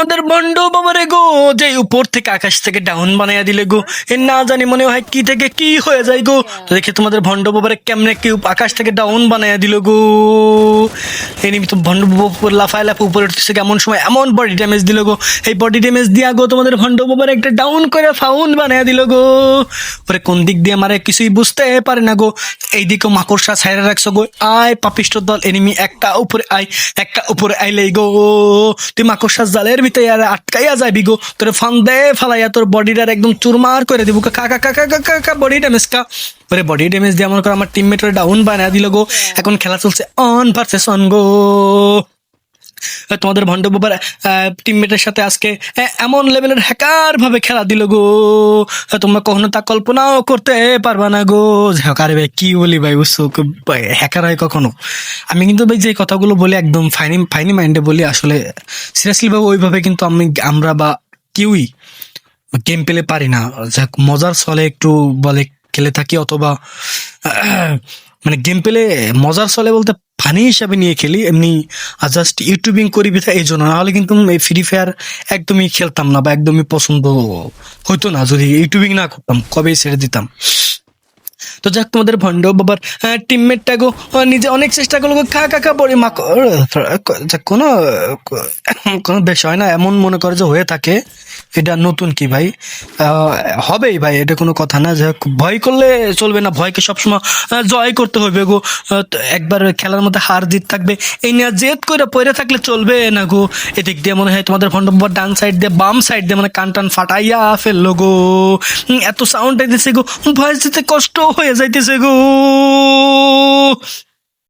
আমাদের বন্ড বাবারে গো। যে উপর থেকে আকাশ থেকে ডাউন বানাইয়া দিলে গো। এ না জানি মনে হয় কি থেকে কি হয়ে যায় গো। তো দেখি তোমাদের ভণ্ড বাবারে কেমনে কি আকাশ থেকে ডাউন বানাইয়া দিল গো। এই নিমিত্ত ভণ্ড বাবা লাফায় লাফা উপরে উঠতেছে এমন সময় এমন বডি ড্যামেজ দিল গো। এই বডি ড্যামেজ দিয়া গো তোমাদের ভণ্ড বাবার একটা ডাউন করে ফাউন বানাইয়া দিল গো। পরে কোন দিক দিয়ে মারে কিছুই বুঝতে পারে না গো। এইদিকে মাকড়সা ছাইরা রাখছো গো। আয় পাপিষ্ট দল এনিমি একটা উপরে আয়, একটা উপরে আইলেই গো। তুই মাকড়সার জালের ভিতরে আর আটকাইয়া যাবি গো তোর ফান দে ফালাইয়া তোর বডিটার একদম চুরমার করে দিব। কাকা কাকা কাকা কা কা কা কা বডি ড্যামেজ কা। ওরে বডি ড্যামেজ দিয়ে আমার করে আমার টিমমেটের ডাউন বানায় দিল গো। এখন খেলা চলছে অন ভার্সেস অন গো। তোমাদের ভণ্ড বাবার টিমমেটের সাথে আজকে এমন লেভেলের হ্যাকার ভাবে খেলা দিল গো। তোমরা কখনো তা কল্পনাও করতে পারবা না গো। হ্যাকার ভাই, কি বলি ভাই, বুঝছ? হ্যাকার হয় কখনো? আমি কিন্তু ভাই, যে কথাগুলো বলি একদম ফাইনি ফাইনি মাইন্ডে বলি, আসলে সিরিয়াসলি ভাবে ওইভাবে কিন্তু আমি, আমরা বা কেউই গেম পেলে পারি না। মজার ছলে একটু বলে খেলে থাকি অথবা মানে গেম পেলে মজার চলে বলতে ফানি হিসাবে নিয়ে খেলি, এমনি জাস্ট ইউটিউবিং করি বিধা এই জন্য। নাহলে কিন্তু এই ফ্রি ফায়ার একদমই খেলতাম না বা একদমই পছন্দ হইতো না। যদি ইউটিউবিং না করতাম, কবেই ছেড়ে দিতাম। তো যাক, তোমাদের ভণ্ড বাবার টিমমেটটা গো নিজে অনেক চেষ্টা করল খা খা বড়ি মা কোনো কোনো বিষয় না। এমন মনে করে যে হয়ে থাকে। এটা নতুন কি ভাই? হবেই ভাই, এটা কোনো কথা না। যে ভয় করলে চলবে না। ভয়কে সবসময় জয় করতে হবে গো। একবার খেলার মধ্যে হার জিত থাকবে। এই নিয়ে জেদ করে পড়ে থাকলে চলবে না গো। এদিক দিয়ে মনে হয় তোমাদের ভণ্ড বাবার ডান সাইড দিয়ে, বাম সাইড দিয়ে মানে কান টান ফাটাইয়া ফেলল গো। এত সাউন্ড আইতেছে গো। ভয়েস দিতে কষ্ট হয়ে যাইতেছে গো।